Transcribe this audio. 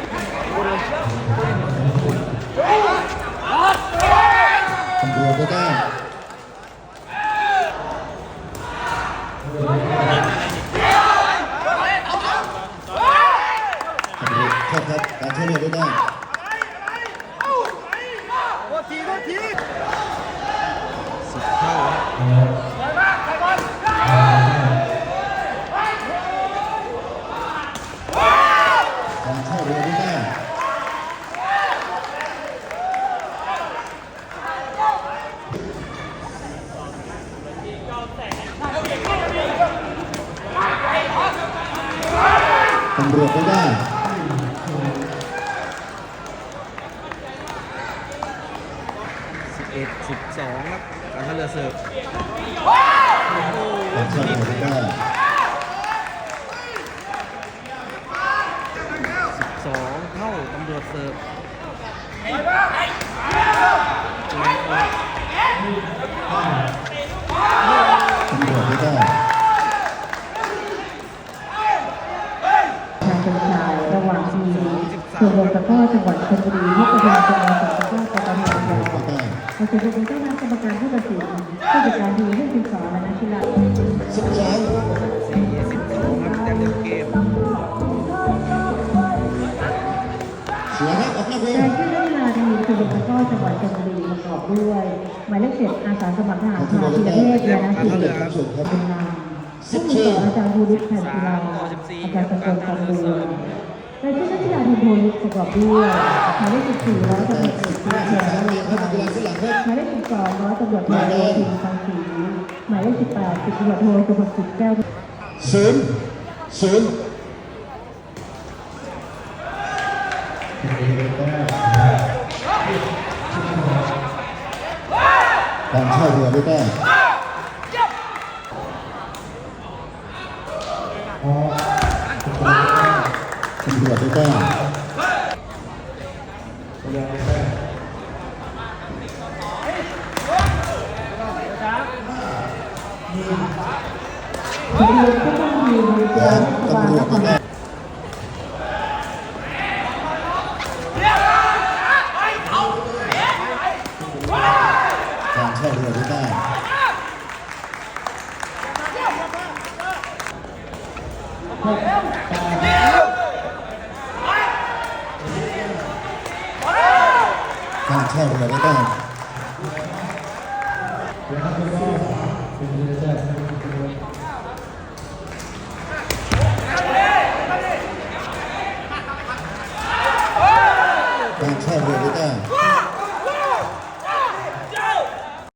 ตำรวจก็ได้ตำรวาก็ได้ทษทีโทษที ตำรวจไม่ได้สิบเอ็ดสิบสองครับการท่าเรือเสิร์ฟการช่วยเหลือไม่ได้ สิบสองเท่าตำรวจเสิร์ฟแรงออก ตำรวจไม่ได้ ชายเป็นชายระห ว่างทีมส่วนรวมตะก้อจังหวัดชลบุรีที่กำลังจะมาส่งตะก้อกตมยาวไม่ได้เราจะเป็นเจ้าหน้าที่กรรมการผู้ตัดสินผู้จัดการทีมผู้ฝึกสอนและนักกีฬาสิบสองสี่สิบสองครับแต้มเดียวเกมเสียครับออกนอกเวรายชื่อนักกีฬาทีมส่วนรวมตะก้อจังหวัดชลบุรีประกอบด้วยหมายเลขเจ็ดอาสาสมัครทหารพรานธีรเทพยานาสิริเป็นนามผู้ฝึกสอนอาจารย์ภูริศแผ่นกีฬาอาจารย์ตะโกนคำดู ประกอบด้วยหมายเลขสิบสี่ร้อยตำรวจเอกพิเชและเลครับขนหลังครับหมายเลขสิบสองร้อยตำรวจโทโรทินทองศรีหมายเลขสิบแปดสิบตำรวจโทสุภกิจแก้วศูนย์ศูนย์การช่วยเหลือได้แต้มตำรวจได้แต้มตำรวจก็ต้อง มีในเจ้าตำรวจได้แต้มการช่วยเหลือได้ารช่วยเหลือได้แต้ม